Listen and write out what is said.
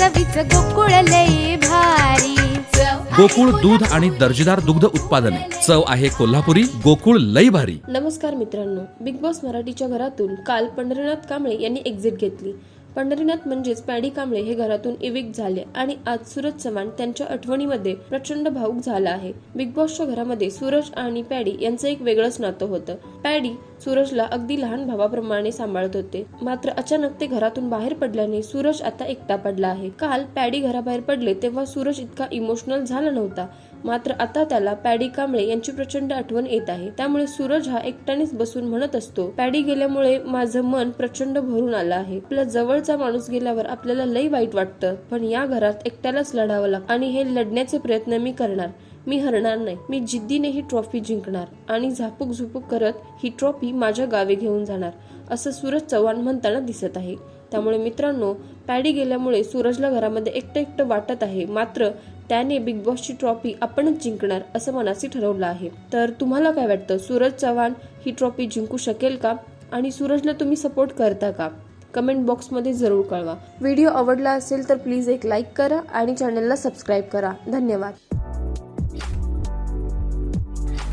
चवीच गोकुळ लई भारी. गोकुळ दूध आणि दर्जेदार दुग्ध उत्पादने. चव आहे कोल्हापुरी गोकुळ लई भारी. नमस्कार मित्रांनो बिग बॉस मराठीच्या घरातून काल पंढरीनाथ कांबळे यांनी एक्झिट घेतली. पंढरीनाथ म्हणजेच पॅडी कांबळे हे घरातून इविक झाले आणि आज सूरज चव्हाण त्यांच्या आठवणीमध्ये प्रचंड भाऊक झाला आहे. बिग बॉसच्या घरामध्ये सूरज आणि पॅडी यांचं एक वेगळंच नातं होतं. पॅडी सूरजला अगदी लहान भावाप्रमाणे सांभाळत होते. मात्र अचानक ते घरातून बाहेर पडल्याने सूरज आता एकटा पडला आहे. काल पॅडी घराबाहेर पडले तेव्हा सूरज इतका इमोशनल झाला नव्हता. मात्र आता त्याला पॅडी कांबळे यांची प्रचंड आठवण येत आहे. त्यामुळे सूरज हा एकट्यानेच बसून म्हणत असतो पॅडी गेल्यामुळे माझं मन प्रचंड भरून आलं आहे. आपला जवळचा माणूस गेल्यावर आपल्याला लई वाईट वाटतं. पण या घरात एकट्यालाच लढावं लागतं आणि हे लढण्याचे प्रयत्न मी करणार. मी हरणार नाही. मी जिद्दीने ही ट्रॉफी जिंकणार आणि झापूक झुपूक करत ही ट्रॉफी माझ्या गावी घेऊन जाणार असं सूरज चव्हाण म्हणताना दिसत आहे. त्यामुळे मित्रांनो पॅडी गेल्यामुळे सूरजला घरामध्ये एकटं एकटं वाटत आहे. मात्र त्याने बिग बॉसची ट्रॉफी आपणच जिंकणार असं मनाशी ठरवलं आहे. तर तुम्हाला काय वाटतं? सूरज चव्हाण ही ट्रॉफी जिंकू शकेल का? आणि सूरजला तुम्ही सपोर्ट करता का? कमेंट बॉक्समध्ये जरूर कळवा. व्हिडिओ आवडला असेल तर प्लीज एक लाईक करा आणि चॅनलला सबस्क्राईब करा. धन्यवाद.